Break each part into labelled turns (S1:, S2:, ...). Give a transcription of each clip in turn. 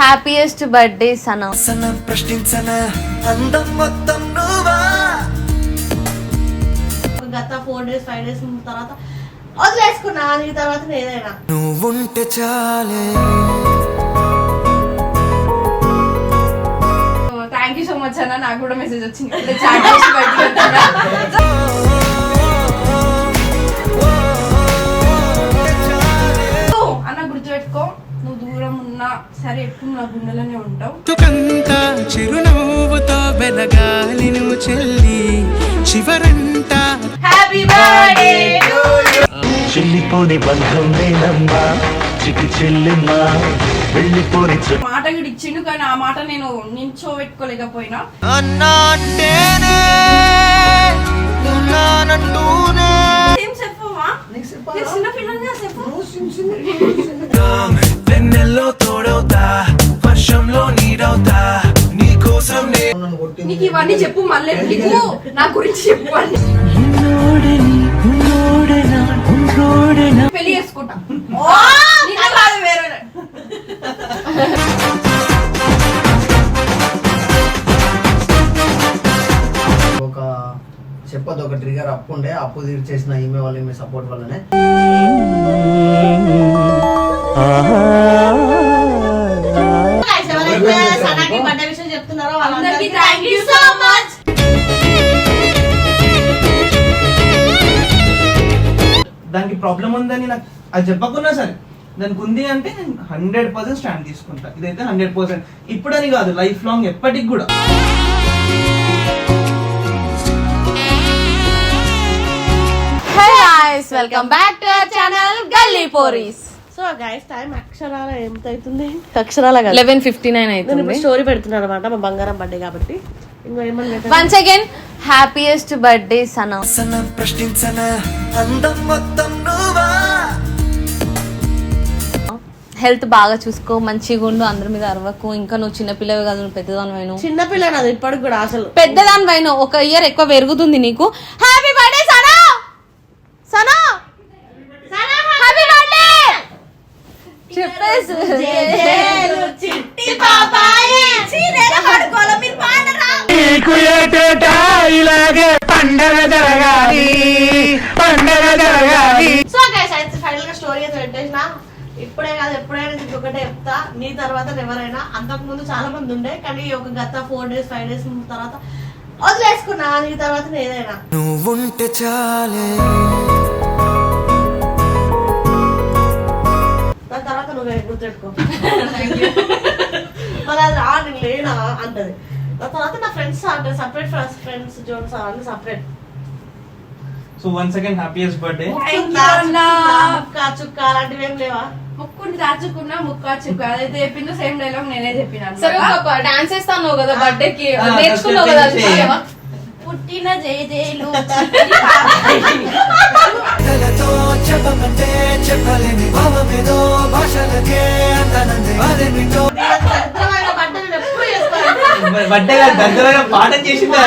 S1: Happiest birthday Sana
S2: ప్రశ్నించన అందం మొత్తం
S3: గత ఫోర్ డేస్ ఫైవ్ డేస్ తర్వాత వదిలేసుకున్నా నీ తర్వాత ఏదైనా
S2: నువ్వుంటే చాలే.
S4: థ్యాంక్ యూ సో మచ్ అన్న నాకు కూడా మెసేజ్ వచ్చింది. chat చేసి ఉన్నా సరే ఎప్పుడు నా గుండెలోనే ఉంటావు.
S5: చిరునవ్వుతో వెలగాలి నువ్వు చెల్లి. చివరంతా
S4: హ్యాపీ బర్త్డే
S6: చెల్లిపోని బంధం నేనమ్మా చికి చెల్లిమ్మా వెళ్ళిపోని చె-
S4: మాట కూడా ఇచ్చిండు కానీ ఆ మాట నేను నించో పెట్టుకోలేకపోయినా
S2: అన్నా అంటేనే ఉన్నానంటూనే
S4: ఏం చెప్పవా? నేను చిన్న పిల్లగా చెప్పు.
S2: వెన్నెల్లో తోడవుతా వర్షంలో నీడవుతా నీ కోసం
S4: నీకు ఇవన్నీ చెప్పు మళ్ళీ నీకు నా గురించి చెప్పు పెళ్ళి చేసుకుంటా.
S7: ఒక చెప్పదు ఒక ట్రిగర్ అప్పు ఉండే అప్పు తీర్చేసిన ఈమె వల్ల ఈమె సపోర్ట్ వల్లనే.
S3: చెప్తున్నారో వాళ్ళందరికీ
S4: థ్యాంక్ యూ సో మచ్
S8: దానికి ప్రాబ్లం ఉందని నాకు అది చెప్పకున్నా సరే. దానికి ఉంది అంటే నేను హండ్రెడ్ పర్సెంట్ స్టాండ్ తీసుకుంటా. ఇదైతే హండ్రెడ్ పర్సెంట్ ఇప్పుడని కాదు లైఫ్ లాంగ్ ఎప్పటికి కూడా.
S1: Welcome back to our channel Galli Pori
S3: so guys time అక్షరాల ఎంత అవుతుంది అక్షరాల
S1: లెవెన్ ఫిఫ్టీ నైన్ అవుతుంది.
S3: స్టోరీ పెడుతున్నాను అనమాట మా బంగారం బర్త్డే కాబట్టి.
S1: Once again happiest birthday Sana
S2: Sana ప్రశ్నించన అందం మొత్తం నువ్వా?
S1: హెల్త్ బాగా చూసుకో మంచిగా ఉండు అందరి మీద అరవకు. ఇంకా నువ్వు చిన్నపిల్లవి కాదు నువ్వు పెద్దదాని వైను
S3: చిన్న పిల్ల నాది ఇప్పటికి కూడా అసలు.
S1: పెద్దదాని వైను ఒక ఇయర్ ఎక్కువ పెరుగుతుంది నీకు happy birthday Sana Sana happy birthday చెప్పేసి
S3: చిట్టి బాబాయ్ చీరేల పడుకోవాలి మీరు పాడరా
S5: నీకు ఏటేటా ఇలాగే పండగ జరగాలి పండగ జరగాలి.
S3: సో గైస్ అయితే ఫైనల్గా స్టోరీ అయితే పెట్టేసిన. ఇప్పుడే కాదు ఎప్పుడైనా నీకు ఒకటే చెప్తా. నీ తర్వాత ఎవరైనా అంతకు ముందు చాలా మంది ఉండే కానీ ఒక గత ఫోర్ డేస్ ఫైవ్ డేస్ తర్వాత వదిలేసుకున్నా. నీ తర్వాత ఏదైనా.
S2: నువ్వుంటే చాలే.
S3: నువ్వు గుర్తుపెట్టుకో. మరి అది ఆ నేను లేనా? అంటది. తర్వాత నా ఫ్రెండ్స్ అంటే సపరేట్ ఫ్రెండ్స్ జోన్స్ అవన్నీ separate
S8: so one second happiest birthday
S3: ముక్క చుక్క అలాంటివి ఏం లేవా?
S4: ముక్కుని దాచుకున్నా ముక్క చుక్క. అదైతే చెప్పిందో సేమ్ డైలాగ్ నేనే చెప్పిన
S1: సరే డాన్స్ చేస్తాను కదా బర్త్డే కి. నేర్చుకున్నావు కదా?
S4: పుట్టిన
S2: చెప్పమంటే చెప్పలేని భావమేదో భాషలకే అంతనందే అదేమిటో
S8: చేసింది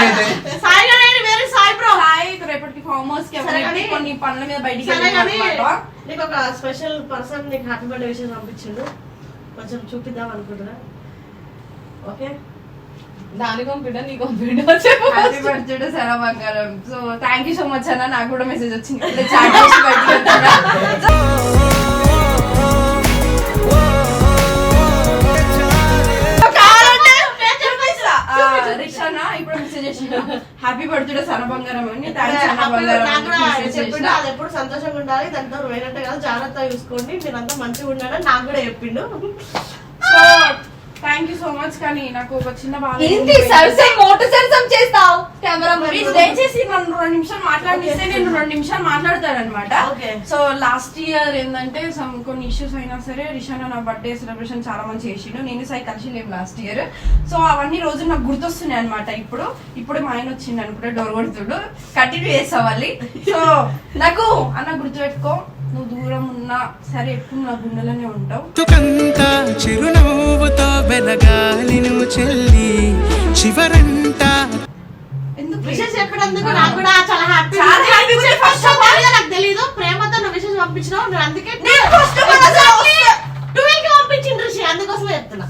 S4: కొన్ని పనుల మీద బయటికి
S3: సరే కానీ
S4: వెళ్ళాలన్నమాట.
S3: నీకు ఒక స్పెషల్ పర్సన్ నీకు హ్యాపీ బర్త్డే విషయం పంపించిండు. కొంచెం చూపిద్దాం అనుకుంటున్నా. ఓకే
S1: దాని పంపిడా నీ పంపిడా
S4: హ్యాపీ బర్త్డే సరా బంగారం. So thank you so much అన్న. నాకు కూడా మెసేజ్ వచ్చింది. చాట్ చేసి రిషానా ఇప్పుడు మెసేజ్ చేసిన హ్యాపీ బర్త్డే సన బంగారం అని.
S3: చెప్పిండు. అది ఎప్పుడు సంతోషంగా ఉండాలి దాంతో వేరంటే కాదు జాగ్రత్తగా చూసుకోండి మీరంతా మంచిగా ఉండాలని నాకు కూడా చెప్పిండు.
S4: So thank you so much కానీ నాకు ఒక చిన్న బాధ
S1: ఏంటి సరసం మోటు సరసం చేస్తావు? కెమెరా
S4: దయచేసి నన్ను రెండు నిమిషాలు మాట్లాడిస్తే నేను రెండు నిమిషాలు మాట్లాడతాను అనమాట. సో లాస్ట్ ఇయర్ ఏంటంటే సమ్ కొన్ని ఇష్యూస్ అయినా సరే రిషాన్ నా బర్త్డే సెలబ్రేషన్ చాలా మంది చేసిండు. నేను సై కలిసి లేవు లాస్ట్ ఇయర్ సో అవన్నీ రోజులు నాకు గుర్తొస్తున్నాయి అనమాట ఇప్పుడు. ఇప్పుడు మా ఆయన వచ్చిండు అనుకుంటే డోర్ కొడుతుడు. కంటిన్యూ చేసావాలి సో నాకు అన్న గుర్తుపెట్టుకో. నువ్వు దూరం ఉన్నా సరే ఎప్పుడు నా గుండెలోనే ఉంటావు.
S5: తుకంతా చిరునవ్వుతో వెలగాలి నువ్వు చెల్లి. చివరంతా
S4: ఎందుకు?
S3: విషెస్ నాకు కూడా చాలా హ్యాపీ
S4: చాలా ఉంది.
S3: ఫస్ట్ ఆఫ్ ఆల్ నాకు తెలియదు ప్రేమతో నువ్వు విషెస్ పంపించినావు. నేను అందుకే
S4: నేను first of all అసలు
S3: ట్వెల్వ్కి పంపించిండ్రు రిషి అందుకోసమే చెప్తా చెప్తున్నా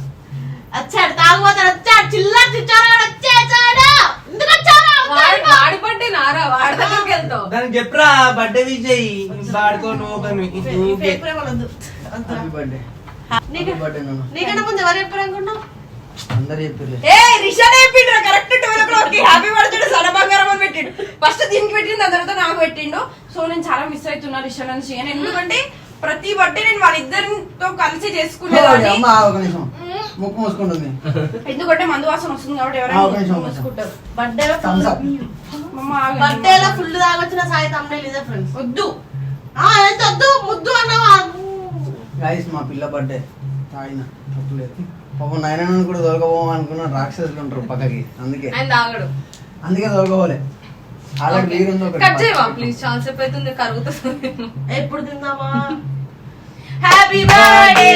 S3: వచ్చాడు తాగుబోతాడు వచ్చాడు చిల్లర చిచ్చాడు వచ్చేసాడు ఎందుకు వచ్చాడు
S1: వాడి వాడి బట్టి నారా వాడి దగ్గరికి
S8: చెప్పరా బర్త్డే విజయ్. వాడుకో నువ్వు
S7: బర్త్డే బర్త్డే
S3: నీకన్నా ముందు ఎవరు చెప్పారు అనుకున్నావు
S7: అందరు చెప్పారు
S4: ఏ రిషాన్ చెప్పిండ్రు. కరెక్ట్ ట్వెల్వ్ హ్యాపీ బర్త్డే బంగారం అని పెట్టిండు. ఫస్ట్ దీనికి పెట్టిండు దాని తర్వాత నాకు పెట్టిండు. సో నేను చాలా మిస్ అవుతున్నా రిషాన్ అని చేయను. ఎందుకంటే ప్రతి బర్త్డే నేను వాళ్ళిద్దరితో కలిసి చేసుకునేదాన్ని.
S7: అమ్మ ఒక నిమిషం. ముక్కు మూసుకుంటుంది.
S4: ఎందుకంటే మందు వాసన వస్తుంది కాబట్టి ఎవరైనా. మూసుకుంటారు.
S3: బర్త్డేలో బర్త్డేలో ఫుల్ తాగొచ్చిన సాయి తమ్ముడే ఇదే ఫ్రెండ్స్
S4: వద్దు.
S3: వద్దు? ముద్దు అన్నావా?
S7: గైస్ మా పిల్ల బర్త్డే తాగిన తప్పులేదు పాపం నాయన కూడా దొరకపోవం అనుకున్న రాక్షసులు ఉంటారు పక్కకి. అందుకే.
S1: ఆయన తాగడు.
S7: అందుకే దొరకపోలే అలాంటి వీరు ఉంది
S1: కట్ చేయవా? ప్లీజ్ చాలా సేపు అవుతుంది కరుగుతుంది.
S3: ఎప్పుడు తిందామా?
S1: హ్యాపీ బర్త్డే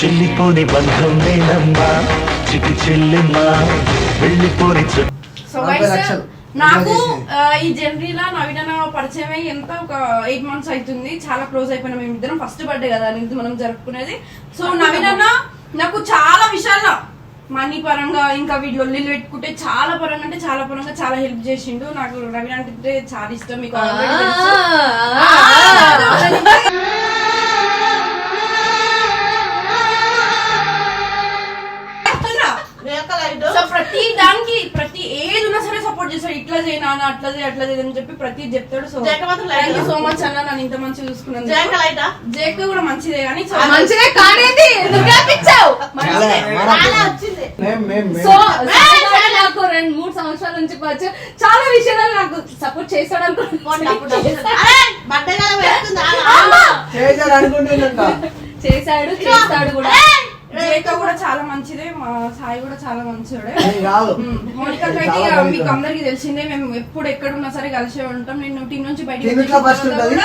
S6: చెల్లిపోని బంధం నేనమ్మా చిటి చెల్లిమ్మా. వెళ్ళిపోని చుట్టూ
S4: సో గైస్. నాకు ఈ జనవరిలో నవీన పరిచయం అయ్యి ఎంత ఒక ఎయిట్ మంత్స్ అవుతుంది చాలా క్లోజ్ అయిపోయినాం మేము ఇద్దరం. ఫస్ట్ బర్త్డే కదా అనేది మనం జరుపుకునేది. సో నవీన నాకు చాలా విషయాల్లో మనీ పరంగా ఇంకా వీడియో లొల్లిలు పెట్టుకుంటే చాలా పరంగా అంటే చాలా పరంగా చాలా హెల్ప్ చేసిండు. నాకు నవీన అంటే చాలా ఇష్టం. మీకు ఇట్లా చేయనా అన్న, అట్లా చేయి అట్లా చేయి అని చెప్పి ప్రతి చెప్తాడు. So thank you so much అన్న నన్ను ఇంత మంచిగా చూసుకున్నాను జేక్ కూడా మంచిదే కానీ సో
S1: మంచిగా కానేది సో నాకు రెండు మూడు సంవత్సరాల నుంచి చాలా విషయాలు నాకు సపోర్ట్ చేస్తాడు అనుకుంటున్నాను చేశాడు. చేస్తాడు కూడా.
S4: జేక కూడా చాలా మంచిదే మా సాయి కూడా చాలా మంచివాడే
S7: ఏం కాదు.
S4: మోనికా
S7: చాలా
S4: అయితే. మీకు అందరికి తెలిసిందే మేము ఎప్పుడు ఎక్కడ ఉన్నా సరే కలిసే ఉంటాం. నేను టీం నుంచి బయటకు
S7: ఉంటది?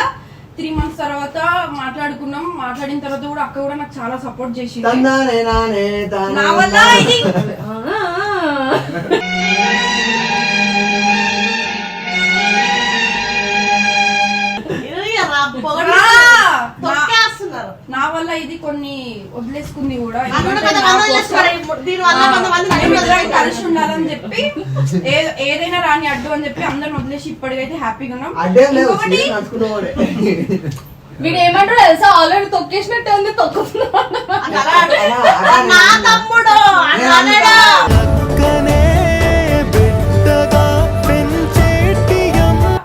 S4: త్రీ మంత్స్ తర్వాత మాట్లాడుకున్నాం. మాట్లాడిన తర్వాత కూడా అక్క కూడా నాకు చాలా సపోర్ట్ చేసింది. నా వల్ల. ఇది.
S3: పొగడు
S4: నా వల్ల ఇది కొన్ని వదిలేసుకుంది కూడా. కలిసి ఉండాలని చెప్పి ఏదైనా రాని అడ్డు అని చెప్పి అందరిని వదిలేసి ఇప్పటికైతే హ్యాపీగా ఉన్నాం. ఇంకొకటి
S1: వీడు. ఏమంటాడు తెలుసా? ఆల్రెడీ తొక్కేసినట్టే ఉంది తొక్కుతున్నాడు.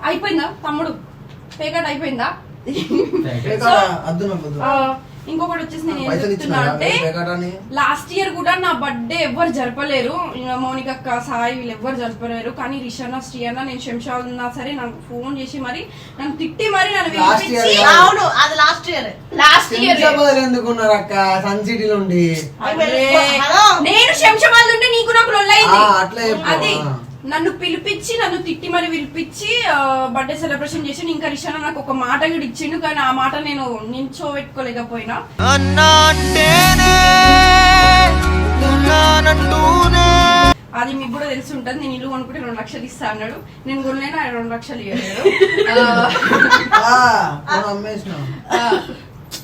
S4: అయిపోయిందా తమ్ముడు? పేకట్ అయిపోయిందా? ఇంకొకటి వచ్చేసి నేను ఏం చెప్తున్నా అంటే లాస్ట్ ఇయర్ కూడా నా బర్త్డే ఎవ్వరు జరపలేరు. మౌనిక అక్క సాయి వీళ్ళు ఎవ్వరు జరపలేరు. కానీ రిషానా శ్రీయన్న నేను శంషాల్ ఉన్నా సరే నాకు ఫోన్ చేసి మరి నన్ను తిట్టి మరి నన్ను?
S3: అవును అది లాస్ట్ ఇయర్
S4: లాస్ట్ ఇయర్
S7: ఎందుకున్నారు అక్క? సన్ సిటీ నుండి
S3: హలో.
S4: నేను శంషాబాద్ ఉంటే నీకు నాకు లొల్లైంది
S7: ఆ, అట్లా.
S4: నన్ను పిలిపించి నన్ను తిట్టి మరి పిలిపించి బర్త్డే సెలబ్రేషన్ చేసి ఇంకా రిషానా నాకు ఒక మాట కూడా ఇచ్చిండు. కానీ ఆ మాట నేను నించో పెట్టుకోలేకపోయినా
S2: అన్నా అంటేనే ఉన్నానంటూనే.
S4: అది మీకు కూడా తెలిసి ఉంటుంది. నేను ఇల్లు కొనుక్కుంటే రెండు లక్షలు ఇస్తా అన్నాడు. నేను కొనలేను? ఆయన రెండు లక్షలు ఆ,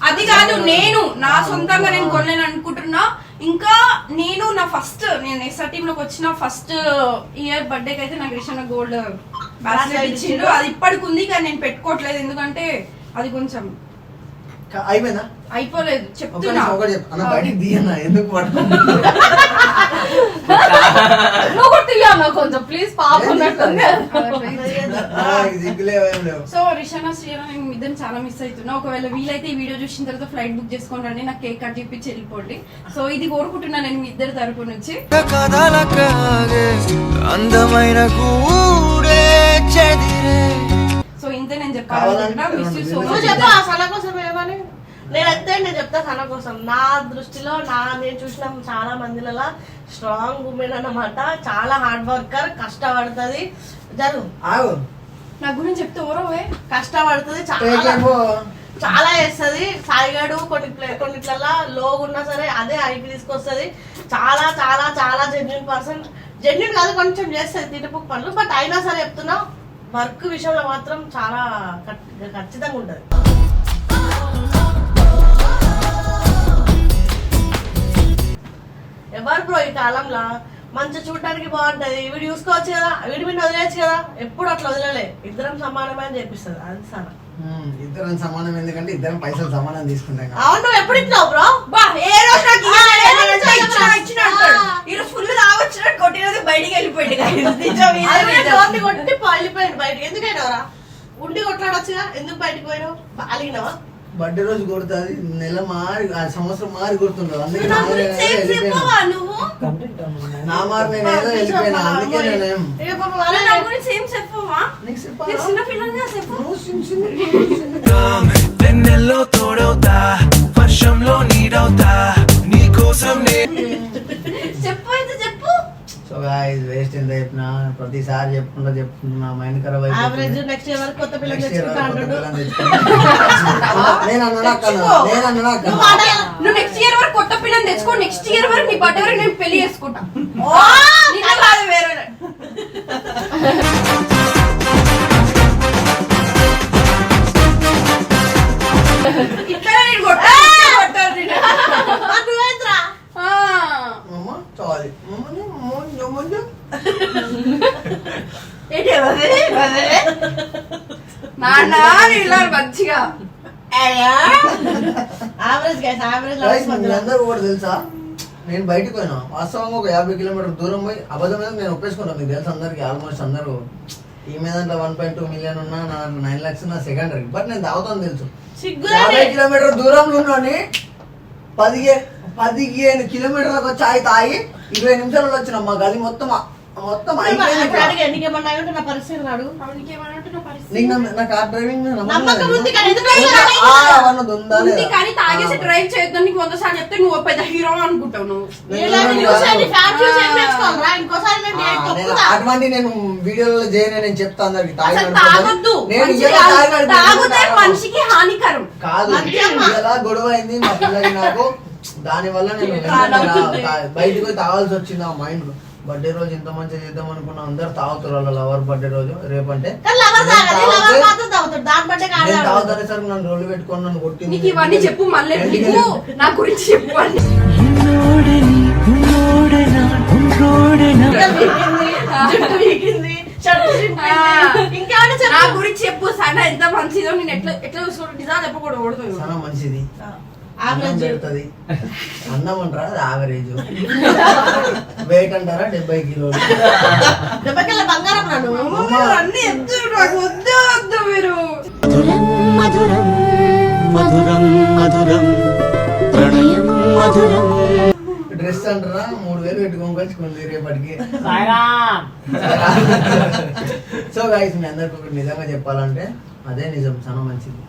S4: అది కాదు నేను నా సొంతంగా నేను కొనలేను అనుకుంటున్నా. ఇంకా నేను నా ఫస్ట్ నేను ఎస్ఆర్ టీమ్లోకి వచ్చిన ఫస్ట్ ఇయర్ బర్త్డేకి అయితే నాకు రిషాన గోల్డ్ బ్రాస్లెట్ ఇచ్చిండు. అది ఇప్పటికి ఉంది కానీ నేను పెట్టుకోవట్లేదు. ఎందుకంటే అది కొంచెం
S7: అయిపోయిందా?
S4: అయిపోలేదు చెప్తున్నా.
S7: ఒకటి చెప్పు. అన్న బయటికి తీయన్నా ఎందుకు
S1: నువ్వు కూడా కొంచెం ప్లీజ్ పాప
S4: సో రిషానా నేను ఇద్దరు చాలా మిస్ అవుతున్నా. ఒకవేళ వీలైతే ఈ వీడియో చూసిన తర్వాత ఫ్లైట్ బుక్ చేసుకొని రండి నాకు కేక్ కట్ చేపించి వెళ్ళిపోండి. సో ఇది కోరుకుంటున్నా నేను మీ ఇద్దరి తరపు నుంచి.
S2: కదలకాగే అందమైన కూడే చెదిరే.
S4: సో ఇంతే నేను
S7: కావాలంటే
S4: చెప్పాలనుకుంటున్నా మిస్ యూ సో
S3: నువ్వు
S4: మచ్
S3: చెప్పా సన కోసం ఏమని? నేనైతే నేను చెప్తా సన కోసం. నా దృష్టిలో నా నేను చూసిన చాలా మందిలలో స్ట్రాంగ్ ఉమెన్ అన్నమాట. చాలా హార్డ్ వర్కర్ కష్టపడుతుంది. జరుగు.
S4: నా గురించి చెప్తే ఓరోవే.
S3: కష్టపడుతుంది చాలా. చాలా చేస్తుంది. సాయిగాడు కొన్ని ప్లే- కొన్నిట్లలో లోగా ఉన్నా సరే అదే హైకి తీసుకొస్తుంది. చాలా చాలా చాలా జెన్యున్ పర్సన్ జెన్యున్ కాదు కొంచెం చేస్తుంది తిట్టుపుక్ పనులు. బట్ అయినా సరే చెప్తున్నా వర్క్ విషయంలో మాత్రం చాలా ఖచ్- ఖచ్చితంగా ఉంటుంది. ఎవరు బ్రో ఈ కాలంలో? మంచి చూడటానికి బాగుంటది. వీడు చూసుకోవచ్చు కదా వీడి మీద వదిలేచ్చు కదా. ఎప్పుడు అట్లా వదిలలే. ఇద్దరం సమానమే అని చెప్పిస్తుంది. అది సార్.
S7: ఇద్దరం సమానం ఎందుకంటే ఇద్దరం పైసలు సమానం తీసుకుంటాం.
S3: అవును ఎప్పుడు ఇచ్చినావు బ్రో?
S4: బా ఏ రోజు నాకు
S3: ఆ, ఏ
S4: ఇయ్యలేదు,
S3: రోజు
S4: ఇచ్చినా, ఇచ్చినా, అంటాడు.
S3: ఆ.
S4: ఈ రోజు ఫుల్ తాగొచ్చినట్టు కొట్టినది బయటికి వెళ్ళిపోయింది. నిజం,
S3: కొట్టి వెళ్ళిపోయాడు బయటకి. ఎందుకైనావురా ఉండి కొట్లాడొచ్చుగా? ఎందుకు బయటికి పోయినావు? అలిగినావా
S7: బర్త్డే రోజు కొడుతుంది. నెల మారి సంవత్సరం మారి కొడుతుంటావు అందుకే
S4: నా
S7: మారి
S4: ఏం
S7: వెళ్ళిపోయాను.
S4: చెప్పవా నువ్వు?
S7: నా మారి నేను ఏదో వెళ్ళిపోయినా. అందుకే నేనేం
S3: ఇక పాపం
S4: అలా
S3: అలా
S4: నా గురించి ఏం చెప్పవా?
S2: వెన్నెల్లో తోడవుతా వర్షంలో నీడవుతా నీ కోసం నేను
S4: చెప్పు
S7: సో గాయ్స్ వేస్ట్ ఎంత చెప్పినా ప్రతిసారి చెప్పుకుంటా చెప్పుకుంటున్నా మైండ్ ఖరాబ్ అయిపోతుంది
S3: నెక్స్ట్ ఇయర్ వరకు కొత్త పిల్లలు.
S7: నేను నేను
S3: నువ్వు
S4: నెక్స్ట్ ఇయర్ వరకు కొత్త పిల్లని తెచ్చుకో నెక్స్ట్ ఇయర్ వరకు నీ బర్త్డే వరకు నేను పెళ్ళి చేసుకుంటా. నాన్న మంచిగా.
S3: గైస్
S7: మీరందరూ కూడా తెలుసా? నేను బయటికి పోయినా వాస్తవంగా ఒక యాభై కిలోమీటర్ దూరం పోయి అబద్ధం మీద నేను ఒప్పేసుకున్నాను మీకు తెలుసు అందరికి ఆల్మోస్ట్ అందరూ. ఈ మీద వన్ పాయింట్ టూ మిలియన్ ఉన్నా నా నైన్ లాక్స్ నా సెకండరీ బట్ నేను తాగుతాను తెలుసు. యాభై కిలోమీటర్ దూరంలో ఉన్నాని పదిహేను పదిహేను కిలోమీటర్లకు వచ్చి ఆగి తాగి ఇరవై నిమిషాలలో వచ్చిన మా గది మొత్తం మొత్తం నీకు డ్రైవింగ్ అవన్నది ఉందా
S4: ఉంది? కానీ తాగేసి
S7: ఆ.
S4: డ్రైవ్ చేయొద్దు నీకు వంద సార్లు చెప్తే నువ్వు పెద్ద హీరో అనుకుంటావు నువ్వు?
S7: అటువంటి నేను వీడియోలో చేయను నేను చెప్తా అందరికి.
S4: తాగొద్దు. మనిషికి హానికరం.
S7: కాదు? ఇలా గొడవ అయింది మా పిల్లకి నాకు. దాని వల్ల నేను బయటికి తాగాల్సి వచ్చింది ఆ మైండ్ బర్త్డే రోజు ఇంత మంచిగా చేద్దాం అనుకున్నా అందరు తాగుతారు వాళ్ళ లవర్ బర్త్డే రోజు. రేపంటే
S3: కానీ లవర్
S7: నేను
S3: తాగాలి, లవర్
S7: తాగితే-
S3: మాత్రం తాగుతాడు. దాని బట్టే కాదు
S7: నేను
S3: ఆడు.
S7: తాగుతానే సరికి నన్ను రోడ్లు పెట్టుకొని నన్ను కొట్టింది
S4: నీకు ఇవన్నీ చెప్పు మళ్ళీ నా గురించి చెప్పు నా
S3: చెప్పు.
S4: గురించి చెప్పు సన ఎంత మంచిదో నేను ఎట్లా ఎట్లా చూసుకోవడం నిజా చెప్పకూడదు
S7: చాలా మంచిది. పెడుతుంది. అన్నం అంటారా? అది యావరేజ్ వెయిట్ అంటారా? డెబ్బై కిలోలు.
S3: దెబ్బకెళ్ళ బంగారం రా నువ్వు.
S4: అన్ని వద్దు వద్దు మీరు.
S2: మధురం మధురం మధురం ప్రణయం మధురం.
S7: డ్రెస్ అంటారా? మూడు వేలు పెట్టుకొని వచ్చుకుంది రేపటికి. సో గైస్ మీ అందరికి ఒకటి నిజంగా చెప్పాలంటే అదే నిజం. చాలా మంచిది.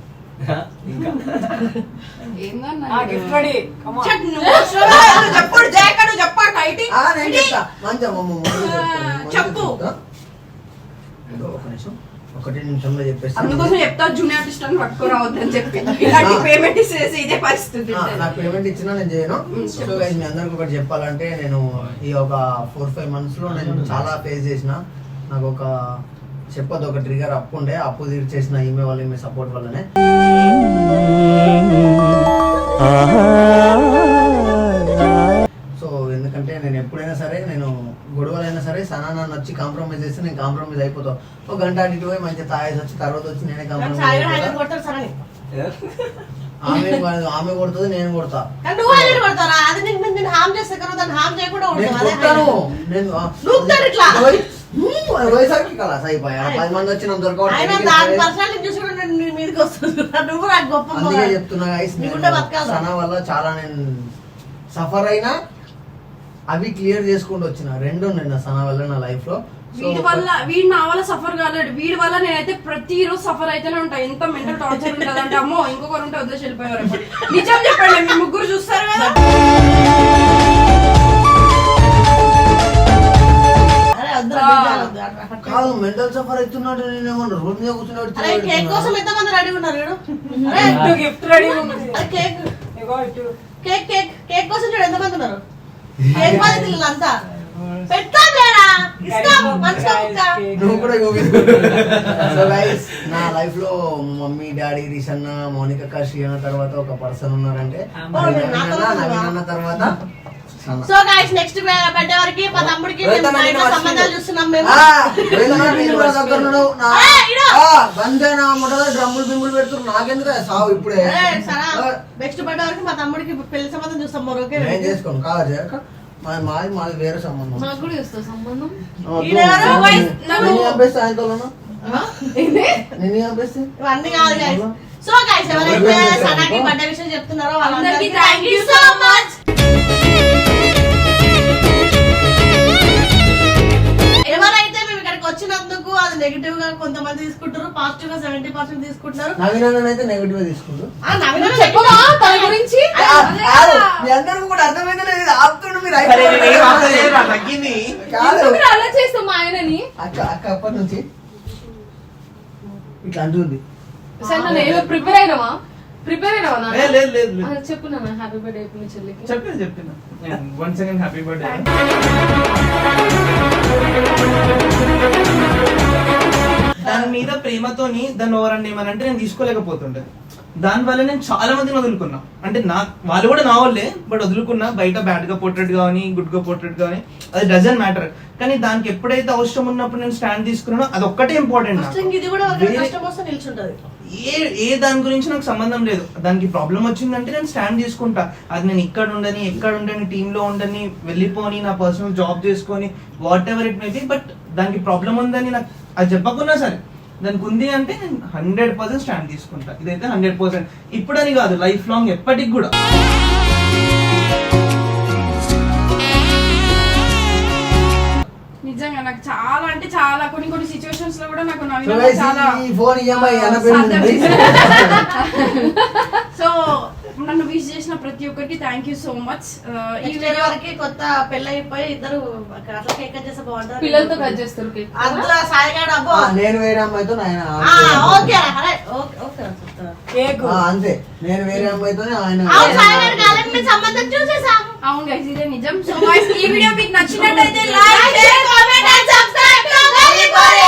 S4: చెప్పు
S7: ఒక నిమిషం. ఒకటి నిమిషంలో చెప్పేసి
S4: అందుకోసం చెప్తా జూనియర్ ఆర్టిస్ట్ అని పట్టుకురావద్దు అని చెప్పి. ఇలాంటి పేమెంట్ ఇచ్చేసి ఇదే పరిస్థితి
S7: నాకు పేమెంట్ ఇచ్చినా నేను చేయను. సో గైస్ మీ అందరికి ఒకటి చెప్పాలంటే నేను ఈ ఒక ఫోర్ ఫైవ్ మంత్స్లో నేను చాలా ఫేస్ చేసిన. నాకు ఒక చెప్పదు ఒక ట్రిగర్ అప్పు ఉండే అప్పు తీర్చేసిన ఈమె వల్ల ఈమె సపోర్ట్ వల్లనే. సో ఎందుకంటే నేను ఎప్పుడైనా సరే నేను గొడవలైనా సరే సనా నన్ను వచ్చి కాంప్రమైజ్ చేస్తే నేను కాంప్రమైజ్ అయిపోతా. ఒక గంట అటు ఇటు పోయి మంచిగా తాగేసి వచ్చి తర్వాత వచ్చి నేనే కాంప్రమైజ్ ఆమె ఆమె కొడుతుంది నేను కొడతా.
S3: నేను-
S7: కలాస్ అయిపోయా పది మంది అందుకే. చెప్తున్నా. సనా వల్ల చాలా నేను సఫర్ అయినా అవి క్లియర్ చేసుకుంటూ వచ్చిన. రెండు ఉన్నాయి నా సనా వల్ల నా లైఫ్లో.
S4: వీడి వల్ల వీడి నా వల్ల సఫర్ కాలేడు వీడి వల్ల నేనైతే ప్రతి రోజు సఫర్ అయితేనే ఉంటా. ఎంత మెంటల్ టార్చర్ ఉంటుంది అంటే అమ్మో ఇంకొకరు ఉంటే వదిలేసి వెళ్ళిపోయారు నిజం చెప్పండి మీ ముగ్గురు చూస్తారు కదా?
S7: కాదు మెంటల్ సఫర్ అవుతున్నాడు నేనేమన్నా రోడ్ మీద కూర్చుని
S3: అరే కేక్ కోసం ఎంతమంది రెడీ ఉన్నారు వీడు? అరే
S4: గిఫ్ట్ రెడీ ఉంది.
S3: అరే కేక్. కేక్ కేక్ కేక్ కోసం చూడు ఎంతమంది ఉన్నారు. కేక్ బాధితులు అంతా. పెడతాం లేరా? ఇస్తాం మంచిగా ముక్క.
S7: నువ్వు కూడా సో గైస్ నా లైఫ్లో మమ్మీ డాడీ రిషన్న మౌనిక శ్రీ అన్న తర్వాత ఒక పర్సన్ ఉన్నారంటే నవీన్ అన్న, తర్వాత.
S3: సో గైస్ నెక్స్ట్ బర్త్డే వరకు మా తమ్ముడికి సంబంధాలు. చూస్తున్నాం మేము
S7: ఆ, వేదన నేను కూడా దగ్గర ఉన్నాడు. నా-
S3: ఆ, ఈడ.
S7: ఆ, బందే నా ముఠలో డ్రమ్ములు బిమ్ములు పెడుతున్నారు నాకెందుకు సావు ఇప్పుడే?
S3: నెక్స్ట్ బర్త్డే వరకు మా తమ్ముడికి పెళ్ళి సంబంధం చూస్తాం మరొకే
S7: నేను చేసుకోను. మాది మాది వేరే సంబంధం.
S1: నాకు కూడా సంబంధం?
S7: చంపేస్తే చంపేస్తే
S3: ఇవన్నీ కాదు గైస్ సో ఎవరైతే సనాకి బర్త్డే విషయం చెప్తున్నారో వాళ్ళందరికీ
S4: అందరికీ
S3: థ్యాంక్ యూ సో మచ్ వచ్చినందుకు అది నెగిటివ్గా కొంతమంది తీసుకుంటారు పాజిటివ్గా సెవెంటీ పర్సెంట్ తీసుకుంటున్నారు.
S7: నవీన అయితే నెగిటివ్ తీసుకుంటూ
S3: ఆ, నవీన
S1: చెప్పవా తన గురించి.
S7: మీ కూడా అర్థమైంది లేదు ఆపుతుండు మీరు
S8: సరే, నేను ఏం
S7: అయిపోయింది.
S8: ఆపలేదు, రా, తగ్గింది.
S7: కాదు.
S1: ఎందుకు మీరు అలా చేస్తాం మా ఆయనని.
S7: అక్క అక్క అప్పటి నుంచి. ఇట్లా అంటుంది.
S1: సరే ప్రిపేర్ అయినావా? ప్రిపేర్
S8: లేదు లేదు
S1: చెప్పు నాన్న హ్యాపీ బర్త్డే మీ చెల్లికి.
S8: చెప్పిన చెప్పిన. వన్ సెకండ్ హ్యాపీ బర్త్డే దాని మీద ప్రేమతోని దాన్ని ఎవరన్నా ఏమనంటే నేను తీసుకోలేకపోతుండే. దాని వల్ల నేను చాలా మందిని వదులుకున్నా. అంటే నా వాళ్ళు కూడా నా వాళ్ళే బట్ వదులుకున్నా. బయట బ్యాడ్గా పోర్ట్రేట్ కానీ గుడ్గా పోర్ట్రేట్ కానీ అది డజన్ మ్యాటర్ కానీ దానికి ఎప్పుడైతే అవసరం ఉన్నప్పుడు నేను స్టాండ్ తీసుకున్నానో అది ఒక్కటే ఇంపార్టెంట్
S3: ఇది కూడా
S8: ఏ ఏ దాని గురించి నాకు సంబంధం లేదు. దానికి ప్రాబ్లం వచ్చిందంటే నేను స్టాండ్ తీసుకుంటా. అది నేను ఇక్కడ ఉండని ఎక్కడ ఉండని టీంలో ఉండని వెళ్ళిపోని నా పర్సనల్ జాబ్ చేసుకొని whatever it may be but దానికి ప్రాబ్లం ఉందని నాకు అది చెప్పకున్నా సరే దానికి ఉంది అంటే నేను హండ్రెడ్ పర్సెంట్ స్టాండ్ తీసుకుంటా. ఇదైతే హండ్రెడ్ పర్సెంట్ ఇప్పుడని కాదు లైఫ్ లాంగ్ ఎప్పటికి కూడా.
S4: నిజంగా నాకు చాలా అంటే చాలా కొన్ని కొన్ని సిచ్యువేషన్స్లో కూడా నాకు నవీన చాలా
S7: ఉంది
S4: సో నన్ను విష్ చేసిన ప్రతి ఒక్కరికి థ్యాంక్ యూ సో మచ్ ఈ
S3: వరకు కొత్త పెళ్ళి అయిపోయి ఇద్దరు అట్లా కేక్ కట్ చేస్తే బాగుంటారు.
S1: పిల్లలతో కట్ చేస్తారు కేక్
S3: అందులో సాయిగాడు అబ్బో.
S7: ఆ, నేను వేరే అమ్మాయితో ఆయన
S3: ఆ, ఓకే అరే, ఓకే ఓకే చెప్తా.
S7: ఆ, అంతే. నేను వేరే అమ్మాయితో ఆయన
S3: సంబంధం చూసేసాం.
S4: అవును గైస్ ఇదే నిజం. సో గైస్ ఈ వీడియో మీకు నచ్చినట్లయితే like share comment and subscribe to Gallipori